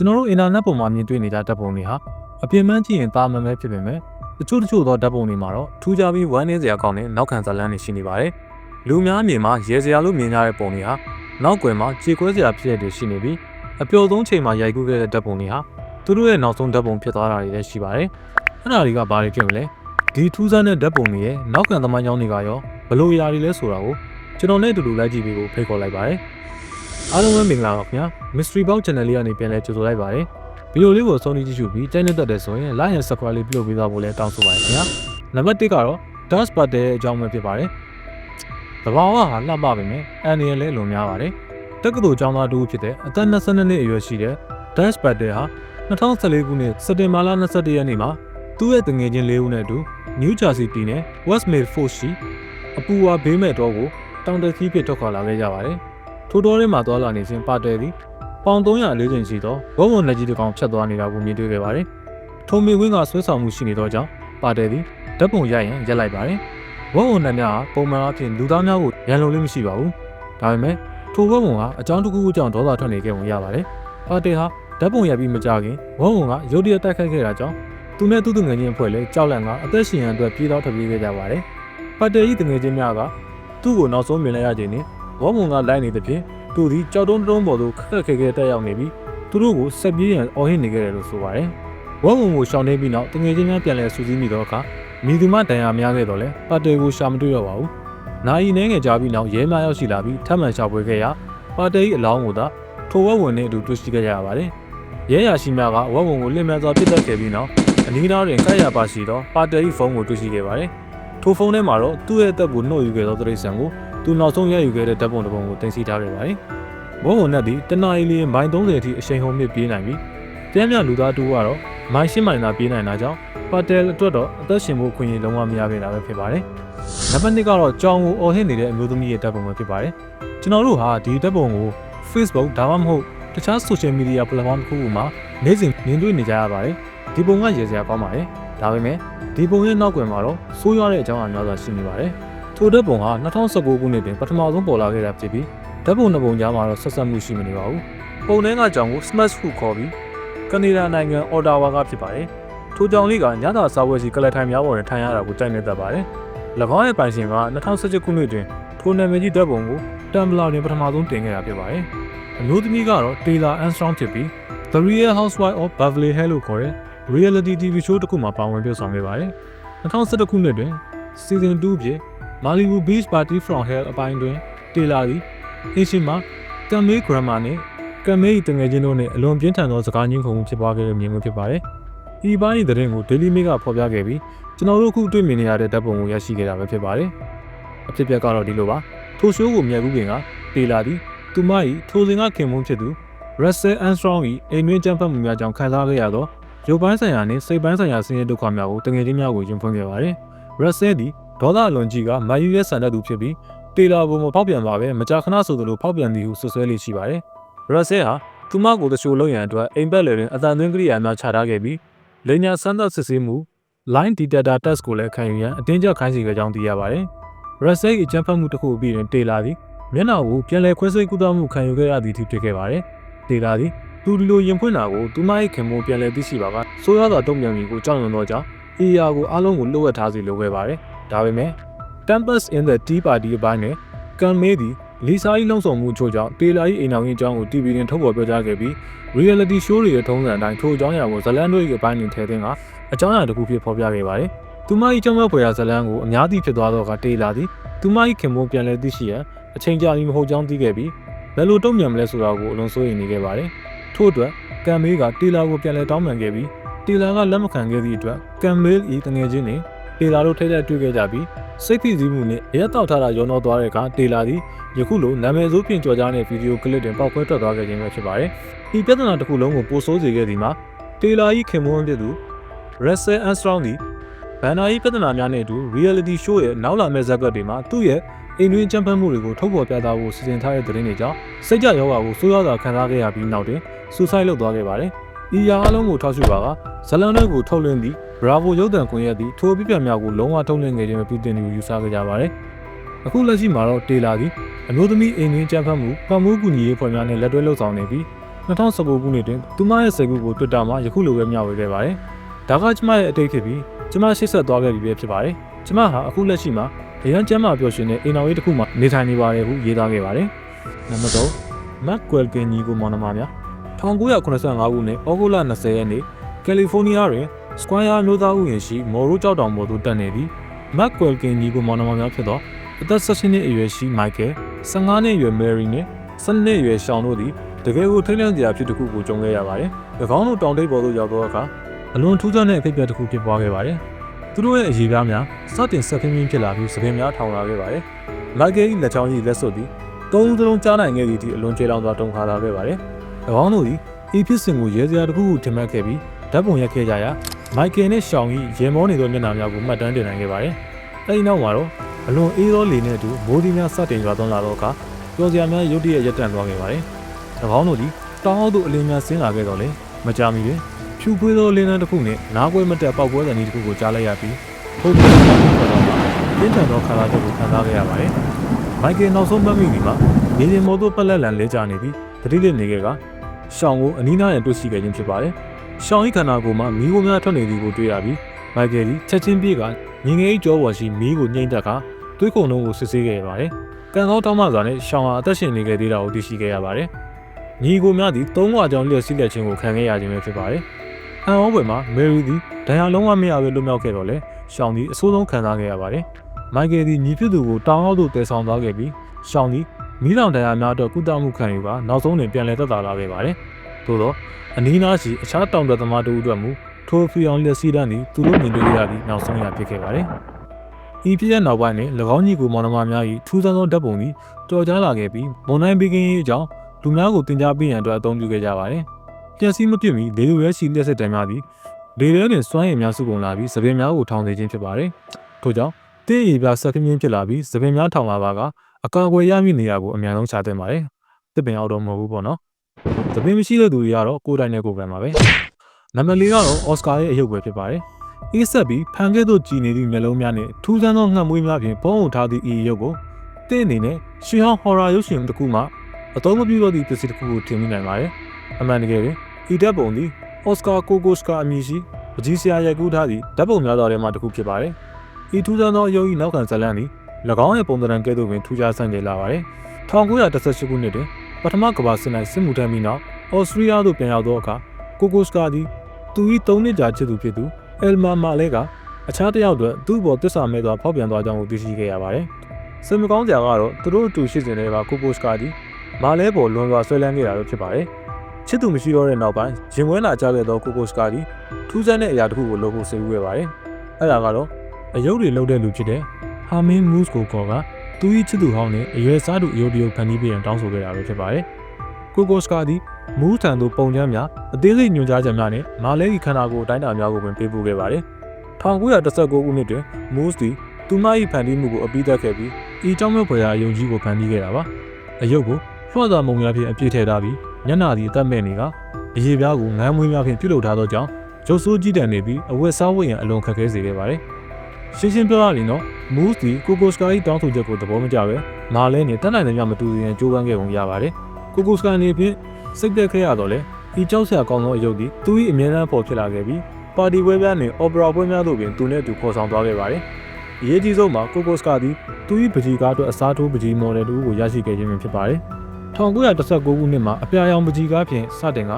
ကျွန်တော်တို့အင်တာနက်ပေါ်မှာမြင်တွေ့နေကြဓာတ်ပုံတွေဟာအပြင်ပန်းကြည့်ရင်တာမန်ပဲဖြစ်ပေမဲ့တချို့တချို့သောဓာတ်ပုံတွေမှာတော့ထူးခြားပြီးဝမ်းနည်းစရာကောင်းတဲ့နောက်ခံဇာတ်လမ်းတွေရှိနေပါတယ်။လူများအမြင်မှာရေစရာလို့မြင်ကြတဲ့ပုံတွေဟာနောက်ကွယ်မှာခြေခွဲစရာဖြစ်တဲ့တွေရှိနေပြီးအပျော်ဆုံးချိန်မှာရိုက်ကူးခဲ့တဲ့ဓာတ်ပုံတွေဟာသူတို့ရဲ့နောက်ဆုံးဓာတ်ပုံဖြစ်သွားတာတွေလည်းရှိပါတယ်။အဲ့ဒါတွေကဘာတွေဖြစ်မလဲ။ဒီထူးဆန်းတဲ့ဓာတ်ပုံတွေရဲ့နောက်ခံသမိုင်းကြောင်းတွေကရောဘလို့အရာတွေလဲဆိုတာကိုကျွန်တော်နဲ့အတူတူလိုက်ကြည့်ပေးဖို့ဖိတ်ခေါ်လိုက်ပါတယ်။ အားလုံးပဲမင်္ဂလာပါခင်ဗျာ။ Mystery Box Channel လေးကနေပြန်လဲကြိုဆိုလိုက်ပါတယ်။ဗီဒီယိုလေးကိုအဆုံးထိကြည့်ရှုပြီးတိုက်နေတတ်တယ်ဆိုရင် like and subscribe လေးပြုလုပ်ပေးသွားဖို့လည်းတောင်းဆိုပါတယ်ခင်ဗျာ။နံပါတ်1ကတော့ Dust Butter ရဲ့အကြောင်းပဲဖြစ်ပါတယ်။သဘာဝဟာလှပပေမဲ့အန်ရလည်းလုံများပါတယ်။တက္ကသိုလ်ကျောင်းသားတူဖြစ်တဲ့အသက်22နှစ်အရွယ်ရှိတဲ့ Dust Butter ဟာ2014ခုနှစ်စက်တင်ဘာလ22ရက်နေ့မှာသူ့ရဲ့တငယ်ချင်းလေးဦးနဲ့အတူ New Jersey ပြည်နယ် Westmead Force ရှိအပူဝါဘေးမဲ့တော့ကိုတောင်တခီးဖြစ်ထွက်ခွာလာခဲ့ကြပါတယ်။ ထိုတော်ထဲမှာသွားလာနေစဉ်ပါတဲသည်ပေါင်340ချိန်ရှိသောဝုံဝုံလက်ကြီးတစ်ကောင်ဖြတ်သွားနေတာကိုမြင်တွေ့ခဲ့ပါတယ်။ထုံမီဝင်းကဆွဲဆောင်မှုရှိနေသောကြောင့်ပါတဲသည်ဓာတ်ပုံရိုက်ရင်ရက်လိုက်ပါတယ်။ဝုံဝုံနှံများဟာပုံမှန်အဖြစ်လူသားများကိုရန်လုံလေးမရှိပါဘူး။ဒါပေမဲ့ထိုဝုံဝုံကအကြောင်းတစ်ခုခုကြောင့်ဒေါသထွက်နေခဲ့ပုံရပါတယ်။ပါတဲဟာဓာတ်ပုံရိုက်ပြီးမကြခင်ဝုံဝုံကရုတ်တရက်တိုက်ခိုက်ခဲ့တာကြောင့်သူနဲ့သူ့သူငယ်ချင်းအဖွဲ့လည်းကြောက်လန့်ကအသက်ရှင်ရန်အတွက်ပြေးတော့ထွက်ပြေးခဲ့ကြပါတယ်။ပါတဲကြီးတငယ်ချင်းများကသူ့ကိုနောက်ဆုံးမြင်လိုက်ရခြင်းနဲ့ ဝုံဝုံကလိုက်နေသဖြင့်သူသည်ကြောက်တုံးတုံးပေါ်သို့ခက်ခက်ခဲခဲတက်ရောက်နေပြီးသူတို့ကိုဆက်ပြေးရန်အော်ဟစ်နေခဲ့တယ်လို့ဆိုပါတယ်။ဝုံဝုံကိုရှောင်နေပြီးနောက်တငယ်ချင်းများပြန်လည်ဆူဆီးမိတော့အခါမိသူမတန်ရာများခဲ့တော့လဲပါတဲကိုရှာမတွေ့တော့ပါဘူး။နာယီနှဲငယ်ကြပြီးနောက်ရဲများရောက်ရှိလာပြီးထပ်မံရှာဖွေခဲ့ရာပါတဲ၏အလောင်းကိုသာထိုဝက်ဝင်နဲ့အတူတွေ့ရှိခဲ့ကြရပါတယ်။ရဲရရှိများကဝက်ဝင်ကိုလင်မြန်စွာပစ်တက်ခဲ့ပြီးနောက်အနီးနားတွင်ကပ်ရပါရှိသောပါတဲ၏ဖုန်းကိုတွေ့ရှိခဲ့ပါတယ်။ထိုဖုန်းထဲမှာတော့သူ့ရဲ့အသက်ကိုနှုတ်ယူခဲ့သောတရိတ်ဆန်ကို သူနောက်ဆုံးရယူခဲ့တဲ့ဓာတ်ပုံတစ်ပုံကိုတင်စီထားခဲ့ပါတယ်။ဘုံဝနက်သည်တနအီလီမိုင်30အထိအရှိန်ဟုန်မြင့်ပြေးနိုင်ပြီးတမ်းမြလူသားတူကတော့မိုင်10မိုင်သာပြေးနိုင်တာကြောင့်ပါတယ်အတွက်တော့အသက်ရှင်ဖို့ခွင့်ရလုံးဝမရခဲ့တာပဲဖြစ်ပါတယ်။နံပါတ်2ကတော့ကြောင်ကိုအော်ဟစ်နေတဲ့အမျိုးသမီးရဲ့ဓာတ်ပုံပဲဖြစ်ပါတယ်။ကျွန်တော်တို့ဟာဒီဓာတ်ပုံကို Facebook ဒါမှမဟုတ်တခြား social media platform တစ်ခုခုမှာနေ့စဉ်မြင်တွေ့နေကြရပါတယ်။ဒီပုံကရေစရာကောင်းပါတယ်။ဒါပေမဲ့ဒီပုံရဲ့နောက်ကွယ်မှာတော့ဆိုးရွားတဲ့အကြောင်းအများစွာရှိနေပါတယ်။ ထိုဓာတ်ပုံဟာ2019ခုနှစ်တွင်ပထမဆုံးပေါ်လာခဲ့တာဖြစ်ပြီးဓာတ်ပုံနှစ်ပုံကြားမှာတော့ဆက်ဆက်မှုရှိမနေပါဘူး။ပုံထဲကကြောင်ကို Smash ဟုခေါ်ပြီးကနေဒါနိုင်ငံအော်တာဝါကဖြစ်ပါတယ်။ထိုကြောင်လေးကညသာစာဝဲစီကလထိုင်များပေါ်တွင်ထိုင်ရတာကိုတိုက်နေတတ်ပါတယ်။၎င်းရဲ့ပိုင်ရှင်က2017ခုနှစ်တွင်ထိုနာမည်ကြီးဓာတ်ပုံကိုတမ်ဘလာတွင်ပထမဆုံးတင်ခဲ့တာဖြစ်ပါတယ်။အမျိုးသမီးကတော့ Taylor Armstrong ဖြစ်ပြီး The Real Housewife of Beverly Hills လို့ခေါ်တဲ့ reality TV show တစ်ခုမှာပါဝင်ပြဆောင်ခဲ့ပါတယ်။2017ခုနှစ်တွင် season 2ဖြင့် Malibu Beach Party from Hell အပိုင်းတွင် Taylor သည်အင်းရှင်မှာကမ်မေးဂရမာနဲ့ကမ်မေးတငယ်ချင်းတို့နဲ့အလွန်ပြင်းထန်သောစကားညှင်းခုန်မှုဖြစ်ပွားခဲ့တဲ့မြင်ကွင်းဖြစ်ပါတယ်။ဒီပိုင်းသတင်းကို Daily Mail ကဖော်ပြခဲ့ပြီးကျွန်တော်တို့အခုတွေ့မြင်နေရတဲ့ဓာတ်ပုံကိုရရှိခဲ့တာပဲဖြစ်ပါတယ်။အဖြစ်အပျက်ကတော့ဒီလိုပါ။ထိုရှိုးကိုမြက်ကူးပင်ကတေလာသည်သူမ၏ထိုစဉ်ကခင်မုန်းဖြစ်သူ Russell Armstrong ၏အိမ်တွင်းကြမ်းဖက်မှုများကြောင့်ခံစားခဲ့ရသောရုပ်ပိုင်းဆိုင်ရာနှင့်စိတ်ပိုင်းဆိုင်ရာဆင်းရဲဒုက္ခများကိုတငယ်ချင်းများကိုရင်ဖွင့်ခဲ့ပါတယ်။ Russell သည် ဒေါသအလွန်ကြီးကမာယူရဲ့ဆန္ဒသူဖြစ်ပြီးတေလာဘုံမဖောက်ပြန်ပါပဲမကြာခဏဆိုသလိုဖောက်ပြန်သည်ဟုဆွဆွဲလေးရှိပါတယ်။ Russell ဟာသူမကိုတချို့လုံရန်အတွက်အိမ်ဘက်လေတွင်အသံသွင်းကိရိယာများချထားခဲ့ပြီးလိညာစမ်းသပ်စစ်ဆေးမှု line detector test ကိုလည်းခံယူရန်အတင်းကျပ်ခိုင်းစီခဲ့ကြောင်းသိရပါတယ်။ Russell ၏အကြမ်းဖက်မှုတစ်ခုအပြီးတွင်တေလာသည်မျက်နှာကိုပြန်လည်ခွဲစိတ်ကုသမှုခံယူခဲ့ရသည်ထိဖြစ်ခဲ့ပါတယ်။တေလာသည်သူဒီလိုရင်ဖွင့်တာကိုသူမ၏ခင်မုန်းပြန်လည်သိရှိပါကဆိုးရွားစွာတုံ့ပြန်မှုကိုကြောက်ရွံ့သောကြောင့် ER ကိုအားလုံးကိုလှုပ်ဝက်ထားစီလိုခဲ့ပါတယ်။ ဒါပေမဲ့ Tempest in the Tea Party အပိုင်းနဲ့ကမ်မေးသည်လီဆာ၏လုံဆောင်မှုချို့ကြောင့်တေလာ၏အိမ်တော်ကြီးအကြောင်းကို TV တွင်ထုတ်ဖော်ပြောကြားခဲ့ပြီး reality show တွေရဲ့ထုံးစံအတိုင်းထိုအကြောင်းအရာကိုဇလန်တို့၏အပိုင်းတွင်ထည့်သွင်းကအကြောင်းအရာတစ်ခုဖြစ်ဖော်ပြခဲ့ပါတယ်။သူမ၏ကျောင်းမဖွယ်ရာဇလန်ကိုအများသိဖြစ်သွားသောကတေလာသည်သူမ၏ခင်မုန်းပြန်လည်သိရှိရန်အချိန်ကြာပြီးမဟုတ်ကြောင်းသိခဲ့ပြီးဘယ်လိုတုံ့ပြန်မလဲဆိုတာကိုအလွန်စိုးရိမ်နေခဲ့ပါတယ်။ထို့အတွက်ကမ်မေးကတေလာကိုပြန်လည်တောင်းပန်ခဲ့ပြီးတေလာကလက်မခံခဲ့သည့်အတွက်ကမ်မေး၏တငယ်ချင်းနှင့် တေလာတို့ထိတဲ့တွေ့ခဲ့ကြပြီးစိတ်ဖိစီးမှုနဲ့ရဲတောက်ထားတာရောနှောသွားတဲ့အခါတေလာသည်ယခုလိုနာမည်ဆိုးပြင်ကြော်ကြားတဲ့ဗီဒီယိုကလစ်တွင်ပေါက်ကွဲထွက်သွားခဲ့ခြင်းပဲဖြစ်ပါတယ်။ဒီပြဿနာတစ်ခုလုံးကိုပိုဆိုးစေခဲ့သည်မှာတေလာ၏ခင်မွန်းဖြစ်သူ Russell Armstrong သည်ဘန်နာ၏ပြဿနာများနဲ့အတူ reality show ရဲ့နောက်လာမယ့်ဇာတ်ကွက်တွေမှာသူ့ရဲ့အိမ်တွင်းကြမ်းဖက်မှုတွေကိုထုတ်ဖော်ပြသဖို့စီစဉ်ထားတဲ့သတင်းတွေကြောင့်စိတ်ကြယောဂါကိုဆိုးရွားစွာခံစားခဲ့ရပြီးနောက်တွင် suicide လုပ်သွားခဲ့ပါတယ်။ဤရာအလုံးကိုထောက်ရှုပါကဇလန်တို့ကိုထုတ်လွှင့်သည့် Bravo ရုပ်သံကွန်ရက်သည်ထိုအပြစ်ပြများကိုလုံးဝထုတ်လွှင့်ခဲ့ခြင်းမပြုတင်သူယူဆခဲ့ကြပါတယ်။အခုလက်ရှိမှာတော့တေလာသည်အမျိုးသမီးအိမ်တွင်းကြမ်းဖက်မှုပတ်မှုကူညီရေးဖွဲ့များနဲ့လက်တွဲလှုပ်ဆောင်နေပြီး2019ခုနှစ်တွင်သူမရဲ့စိတ်ကူးကို Twitter မှာယခုလိုပဲမျှဝေခဲ့ပါတယ်။ဒါကကျမရဲ့အတိတ်ဖြစ်ပြီးကျမရှိတ်ဆက်သွားခဲ့ပြီပဲဖြစ်ပါတယ်။ကျမဟာအခုလက်ရှိမှာအရန်ကျမ်းမာပျော်ရွှင်တဲ့အိမ်တော်ရေးတစ်ခုမှာနေထိုင်နေပါတယ်ဟုရေးသားခဲ့ပါတယ်။နံပါတ်3 Matt Quelkin ညီကိုမောင်နှမများ1985ခုနှစ်ဩဂုတ်လ20ရက်နေ့ကယ်လီဖိုးနီးယားတွင် Squire မျိုးသားဥယျာဉ်ရှိမော်ရိုကြောက်တောင်ပေါ်သို့တက်နေပြီး Matt Quelkin ညီကိုမောင်နှမများဖြစ်သောအသက်16နှစ်အရွယ်ရှိ Michael 15နှစ်အရွယ် Mary နဲ့12နှစ်အရွယ် Sean တို့သည်တကယ်ကိုထိတ်လန့်စရာဖြစ်တစ်ခုကိုကြုံခဲ့ရပါတယ်။၎င်းတို့တောင်တိတ်ပေါ်သို့ရောက်သောအခါအလွန်ထူးခြားတဲ့အဖြစ်အပျက်တစ်ခုဖြစ်ပွားခဲ့ပါတယ်။သူတို့ရဲ့အရေးပြားများစတင်ဆက်ခင်းပြင်းဖြစ်လာပြီးသပင်များထောင်လာခဲ့ပါတယ်။ Michael ၏လက်ချောင်း၏လက်စွပ်သည်သုံးဦးစလုံးကြားနိုင်ခဲ့သည့်အထိအလွန်ကျေလောင်စွာတုန်ခါလာခဲ့ပါတယ်။၎င်းတို့သည်ဤဖြစ်စဉ်ကိုရဲစရာတစ်ခုခုထင်မှတ်ခဲ့ပြီးဓာတ်ပုံရိုက်ခဲ့ကြရာ မိုက်ကယ်နဲ့ရှောင်း၏ရေမောနေသောမျက်နှာများကိုမှတ်တမ်းတင်နိုင်ခဲ့ပါတယ်။အဲဒီနောက်မှာတော့အလွန်အေးသောလေနဲ့အတူမိုးဒီများစတင်ရွာသွန်းလာတော့အခါပျော်စရာများရုတ်တရက်ရပ်တန့်သွားခဲ့ပါတယ်။၎င်းတို့သည်တောင်းအောက်သို့အလင်းများဆင်းလာခဲ့တော့လေမကြမီတွင်ဖြူခွေးသောလင်းနှန်းတစ်ခုနှင့်နားကွဲမတက်ပောက်ကွဲတဲ့နည်းတစ်ခုကိုကြားလိုက်ရပြီးဖုန်းပေါ်မှာထွက်တော့ပြင်းထန်သောခါလာချက်ကိုခံစားခဲ့ရပါတယ်။မိုက်ကယ်နောက်ဆုံးမှတ်မိနေမှာနေရင်မော်တို့ပက်လက်လန်လဲကြနေပြီးတတိလေးနေခဲ့ကရှောင်းကိုအနီးနားနဲ့တွေ့ရှိခဲ့ခြင်းဖြစ်ပါတယ်။ ရှောင်း၏ခန္ဓာကိုယ်မှာမီးကိုများထွက်နေသည်ကိုတွေ့ရပြီးမိုက်ကယ်သည်ချက်ချင်းပြေးကငငယ်၏ကြောပေါ်ရှိမီးကိုညှိမ့်တက်ကသွေးကုန်လုံးကိုစစ်ဆေးခဲ့ရပါတယ်။ကံကောင်းတောင်းမှစွာနဲ့ရှောင်းဟာအသက်ရှင်နေခဲ့သေးတာကိုသိရှိခဲ့ရပါတယ်။ညီကိုများသည်သုံးဝါကြောင့်လျက်စီးလက်ခြင်းကိုခံခဲ့ရခြင်းပဲဖြစ်ပါတယ်။အန်အောဘွယ်မှာမယ်ရီသည်ဒဏ်ရာလုံးဝမရဘဲလွတ်မြောက်ခဲ့တော့လေရှောင်းသည်အဆိုးဆုံးခံစားခဲ့ရပါတယ်။မိုက်ကယ်သည်ညီဖြစ်သူကိုတောင်းအောက်သို့တည်ဆောင်သွားခဲ့ပြီးရှောင်းသည်မီးလောင်ဒဏ်ရာများတော့ကုသမှုခံယူပါနောက်ဆုံးတွင်ပြန်လည်သက်သာလာခဲ့ပါတယ်။ သို့သောအနီးနားရှိအခြားတောင်တသမားတို့အတွက်မူထိုဖီအောင်လက်စီးတန်းသည်သူတို့မြင်တွေ့ရသည့်နောက်ဆုံးရဖြစ်ခဲ့ပါတယ်။ဤပြည့်တဲ့နောက်ပိုင်းတွင်၎င်းညီကိုမောင်နှမများ၏ထူးဆန်းသောဓာတ်ပုံသည်တော်ကြားလာခဲ့ပြီးမွန်နိုင်ဘေကင်း၏အကြောင်းလူများကိုတင် जा ပေးရန်အတွက်အသုံးပြုခဲ့ကြပါတယ်။ပျက်စီးမပြစ်မီလေလူရဲရှိလက်ဆက်တံများသည်လေရဲတွင်စွမ်းရည်များစုကုန်လာပြီးသပင်များကိုထောင်စေခြင်းဖြစ်ပါတယ်။ထို့ကြောင့်တင်းရည်ပြဆက်ကင်းပြင်းဖြစ်လာပြီးသပင်များထောင်လာပါကအကာအကွယ်ရမည့်နေရာကိုအများဆုံးချတင်ပါတယ်။သပင်အောင်တော့မဟုတ်ဘူးပေါ့နော်။ သပင်မရှိတဲ့သူတွေကတော့ကိုယ်တိုင်နဲ့ကိုယ်ပိုင်ပါပဲ။နံပါတ်၄ကတော့အော်စကာရဲ့အယုတ်ပဲဖြစ်ပါတယ်။အေးဆက်ပြီးဖန်ခဲ့သို့ကြည်နေသည့်မျက်လုံးများနဲ့ထူးဆန်းသောငှက်မွေးများဖြင့်ပုံအုပ်ထားသည့်ဤရုပ်ကိုတင်းအနေနဲ့ရှီဟောင်းဟော်ရာရုပ်ရှင်တစ်ခုမှအသုံးမပြုတော့သည့်ပစ္စည်းတစ်ခုကိုထင်မိနိုင်ပါတယ်။အမှန်တကယ်ပင်ဤဓာတ်ပုံသည်အော်စကာကိုကိုစကာအမည်ရှိပကြီးဆရာရိုက်ကူးထားသည့်ဓာတ်ပုံများတော်ထဲမှတစ်ခုဖြစ်ပါတယ်။ဤထူးဆန်းသောအယုတ်၏နောက်ခံဇာတ်လမ်းသည်၎င်းရဲ့ပုံသဏ္ဍာန်ကဲ့သို့ပင်ထူးခြားဆန်းကျယ်လာပါတယ်။1918ခုနှစ်တွင် ပထမကမ္ဘာစစ်၌စစ်မှုထမ်းပြီးနောက်အော်စတြီးယားသို့ပြန်ရောက်သောအခါကိုကိုစကာသည်သူ၏၃နှစ်ကြာချစ်သူဖြစ်သူအယ်မာမာလဲကအခြားတစ်ယောက်အတွက်သူ့ဘော်တစ္ဆာမဲ့စွာဖောက်ပြန်သွားကြောင်းကိုသိရှိခဲ့ရပါတယ်။စင်မကောင်းစရာကတော့သူတို့အတူရှိစဉ်တည်းကကိုကိုစကာသည်မာလဲပေါ်လွန်စွာဆွဲလန်းခဲ့တာလို့ဖြစ်ပါတယ်။ချစ်သူမရှိတော့တဲ့နောက်ပိုင်းရင်ဝဲလာကြခဲ့သောကိုကိုစကာသည်ထူးဆန်းတဲ့အရာတစ်ခုကိုလုပ်ဖို့စိတ်ကူးခဲ့ပါတယ်။အဲဒါကတော့အယုတ်တွေလုပ်တဲ့လူဖြစ်တဲ့ဟာမင်းမူးစ်ကိုကောက သူ၏ချစ်သူဟောင်းနဲ့အရွယ်စားသူအယုတ်တရုတ်ဖန်တီးပေးရန်တောင်းဆိုခဲ့တာပဲဖြစ်ပါတယ်။ကိုကိုစကာသည်မူးထန်သို့ပုံချမ်းများအသေးစိတ်ညွှန်ကြားချက်များနဲ့မာလဲကြီးခန္ဓာကိုယ်အတိုင်းအတာများကိုပင်ပေးပို့ခဲ့ပါတယ်။1919ခုနှစ်တွင်မူးစ်သည်သူမ၏ဖန်တီးမှုကိုအပြီးသတ်ခဲ့ပြီးဤကြောင့်မဲ့ဖွယ်ရာယုံကြည်ကိုဖန်တီးခဲ့တာပါ။အယုတ်ကိုလွှတ်သာမုံများဖြင့်အပြည့်ထည့်ထားပြီးညနာသည်အသက်မဲ့နေကအရေးပြားကိုငမ်းမွေးများဖြင့်ပြုလုပ်ထားသောကြောင့်ရုပ်ဆိုးကြီးတန်နေပြီးအဝတ်စားဝတ်ရန်အလွန်ခက်ခဲစေခဲ့ပါတယ်။ရှင်းရှင်းပြောရရင်တော့ မူးစ်သည်ကိုကိုစကာ၏တောင်းဆိုချက်ကိုသဘောမကျပဲမာလဲနဲ့တက်နိုင်တဲ့မြမတူစီရင်ကြိုးပမ်းခဲ့ပုံရပါတယ်။ကိုကိုစကာအနေဖြင့်စိတ်သက်ခဲ့ရတော့လေဤကြောက်စရာကောင်းသောအယုတ်သည်သူ၏အမြဲတမ်းပေါ်ဖြစ်လာခဲ့ပြီးပါတီပွဲများနှင့်အော်ပရာပွဲများတို့ပင်သူနှင့်အတူခေါ်ဆောင်သွားခဲ့ပါတယ်။အရေးကြီးဆုံးမှာကိုကိုစကာသည်သူ၏ပကြီးကားအတွက်အစားထိုးပကြီးမော်ဒယ်တို့ကိုရရှိခဲ့ခြင်းဖြစ်ပါတယ်။1919ခုနှစ်မှာအပြာရောင်ပကြီးကားဖြင့်စတင်က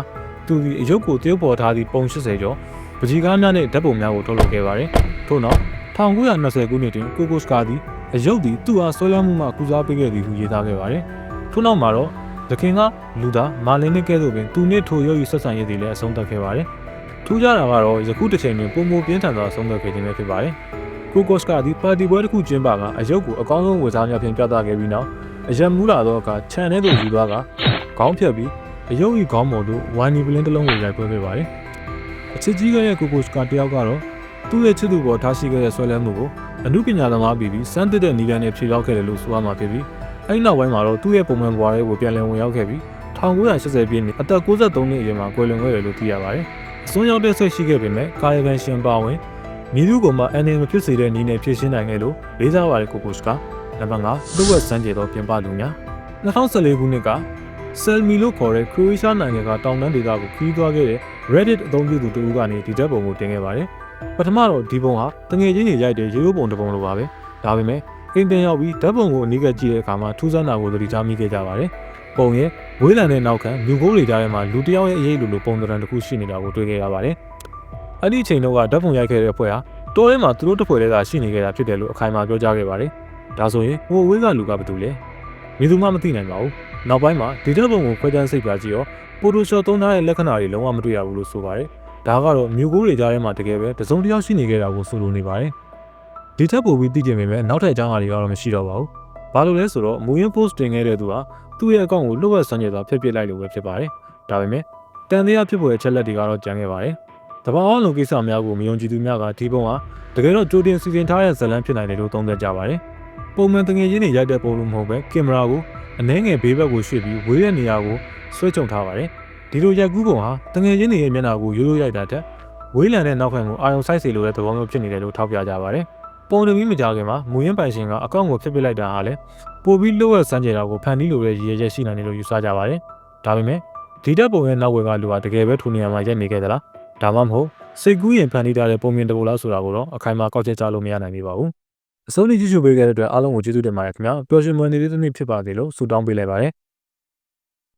သူသည်အယုတ်ကိုတရုပ်ပေါ်ထားသည့်ပုံ80ကျော်ပကြီးကားများနှင့်ဓာတ်ပုံများကိုထုတ်လုပ်ခဲ့ပါတယ်။ထို့နောက် 1920ခုနှစ်တွင်ကိုကိုစကာသည်အယုတ်သည်သူ့အားဆွဲလန်းမှုမှကုစားပေးခဲ့သည်ဟုရေးသားခဲ့ပါတယ်။ထို့နောက်မှာတော့သခင်ကလူသားမာလင်းနဲ့ကဲ့သို့ပင်သူနှင့်ထိုရုပ်၏ဆက်ဆံရေးသည်လည်းအဆုံးသတ်ခဲ့ပါတယ်။ထူးခြားတာကတော့ယခုတစ်ချိန်တွင်ပုံမပြင်းထန်စွာဆုံးသတ်ခဲ့ခြင်းပဲဖြစ်ပါတယ်။ကိုကိုစကာသည်ပါတီပွဲတစ်ခုကျင်းပကအယုတ်ကိုအကောင်းဆုံးဝေစားများဖြင့်ပြသခဲ့ပြီးနောက်အယက်မူးလာသောအခါခြံထဲသို့ယူသွားကခေါင်းဖြတ်ပြီးအယုတ်၏ခေါင်းပေါ်သို့ဝိုင်နီပလင်းတစ်လုံးကိုရိုက်ခွဲခဲ့ပါတယ်။အချစ်ကြီးရဲ့ကိုကိုစကာတယောက်ကတော့ သူ့ရဲ့ချစ်သူပေါ်ထားရှိခဲ့တဲ့ဆွဲလန်းမှုကိုအမှုပညာသမားပြီးပြီးစမ်းသစ်တဲ့နည်းလမ်းနဲ့ဖြေလျောက်ခဲ့တယ်လို့ဆိုရမှာဖြစ်ပြီးအဲဒီနောက်ပိုင်းမှာတော့သူ့ရဲ့ပုံမှန်ဘဝရဲ့ကိုပြန်လည်ဝင်ရောက်ခဲ့ပြီး1980ပြည့်နှစ်အသက်63နှစ်အရွယ်မှာကွယ်လွန်ခဲ့တယ်လို့သိရပါတယ်။အစွန်းရောက်တဲ့ဆက်ရှိခဲ့ပေမဲ့ကာယကံရှင်ပါဝင်မိသူကမှအန်နေမဖြစ်စေတဲ့နည်းနဲ့ဖြည့်ရှင်းနိုင်ခဲ့လို့လေးစားပါတယ်ကိုကိုစကနံပါတ်5သူ့ဝက်စမ်းကျေသောပြင်ပလူများ2014ခုနှစ်က Selmi လို့ခေါ်တဲ့ခရိုအေးရှားနိုင်ငံကတောင်တန်းဒေသကိုခရီးသွားခဲ့တဲ့ Reddit အသုံးပြုသူတဦးကနေဒီဓာတ်ပုံကိုတင်ခဲ့ပါတယ်။ ပထမတော့ဒီပုံဟာတငယ်ချင်းတွေရိုက်တဲ့ရိုးရိုးပုံတစ်ပုံလိုပါပဲ။ဒါပေမဲ့အိမ်တင်ရောက်ပြီးဓာတ်ပုံကိုအနီးကပ်ကြည့်တဲ့အခါမှာထူးဆန်းတာကိုသတိထားမိခဲ့ကြပါတယ်။ပုံရဲ့ဝေးလံတဲ့နောက်ခံလူကိုယ်တွေကြားထဲမှာလူတစ်ယောက်ရဲ့အရေးလိုလိုပုံသဏ္ဍာန်တစ်ခုရှိနေတာကိုတွေ့ခဲ့ရပါတယ်။အဲ့ဒီအချိန်တုန်းကဓာတ်ပုံရိုက်ခဲ့တဲ့အဖွဲ့ဟာတိုးထဲမှာသူတို့တစ်ဖွဲ့တည်းသာရှိနေခဲ့တာဖြစ်တယ်လို့အခိုင်အမာပြောကြားခဲ့ပါတယ်။ဒါဆိုရင်ဟိုဝေးကလူကဘာတူလဲ။မည်သူမှမသိနိုင်ပါဘူး။နောက်ပိုင်းမှာဒီဓာတ်ပုံကိုခွဲခြမ်းစိတ်ပြကြည့်ရော Photoshop သုံးထားတဲ့လက္ခဏာတွေလုံးဝမတွေ့ရဘူးလို့ဆိုပါတယ်။ ဒါကတော့မြို့ကိုယ်တွေကြားထဲမှာတကယ်ပဲတစုံတစ်ယောက်ရှိနေခဲ့တာကိုဆိုလိုနေပါတယ်။ဒီထက်ပိုပြီးသိကျင်ပေမဲ့နောက်ထပ်အကြောင်းအရာတွေကတော့မရှိတော့ပါဘူး။ဘာလို့လဲဆိုတော့မူရင်း post တင်ခဲ့တဲ့သူဟာသူ့ရဲ့အကောင့်ကိုလှုပ်ဝက်ဆန်းကျင်စွာဖျက်ပစ်လိုက်လို့ပဲဖြစ်ပါတယ်။ဒါပေမဲ့တန်တရားဖြစ်ပေါ်တဲ့ချက်လက်တွေကတော့ကြံခဲ့ပါတယ်။တဘာအောင်လုံးကိစ္စများကိုမယုံကြည်သူများကဒီပုံဟာတကယ်တော့ကြိုတင်စီစဉ်ထားတဲ့ဇာတ်လမ်းဖြစ်နိုင်တယ်လို့သုံးသပ်ကြပါတယ်။ပုံမှန်တငယ်ချင်းတွေရိုက်တဲ့ပုံလို့မဟုတ်ပဲကင်မရာကိုအနှဲငယ်ဘေးဘက်ကိုရွှေ့ပြီးဝေးတဲ့နေရာကိုဆွဲကြုံထားပါတယ်။ ဒီလိုရိုက်ကူးပုံဟာတငယ်ချင်းတွေရဲ့မျက်နှာကိုရိုးရိုးရိုက်တာတက်ဝေးလံတဲ့နောက်ခံကိုအာရုံစိုက်စေလိုတဲ့သဘောမျိုးဖြစ်နေတယ်လို့ထောက်ပြကြပါတယ်။ပုံတင်ပြီးမကြခင်မှာမူရင်းပိုင်ရှင်ကအကောင့်ကိုဖျက်ပစ်လိုက်တာဟာလည်းပိုပြီးလှုပ်ဝက်စမ်းကြတာကိုဖန်တီးလိုတဲ့ရည်ရွယ်ချက်ရှိနိုင်တယ်လို့ယူဆကြပါတယ်။ဒါပေမဲ့ဒီတပ်ပုံရဲ့နောက်ဝယ်ကလူဟာတကယ်ပဲထိုနေရာမှာရက်နေခဲ့သလား။ဒါမှမဟုတ်စိတ်ကူးရင်ဖန်တီးထားတဲ့ပုံမြင်တကူလားဆိုတာကိုတော့အခိုင်အမာကောက်ချက်ချလို့မရနိုင်သေးပါဘူး။အစိုးရကြည့်ရှုပေးခဲ့တဲ့အတွက်အားလုံးကိုကျေးဇူးတင်ပါတယ်ခင်ဗျာ။ပျော်ရွှင်မွေးနေတဲ့နေ့ဖြစ်ပါသေးလို့ဆုတောင်းပေးလိုက်ပါတယ်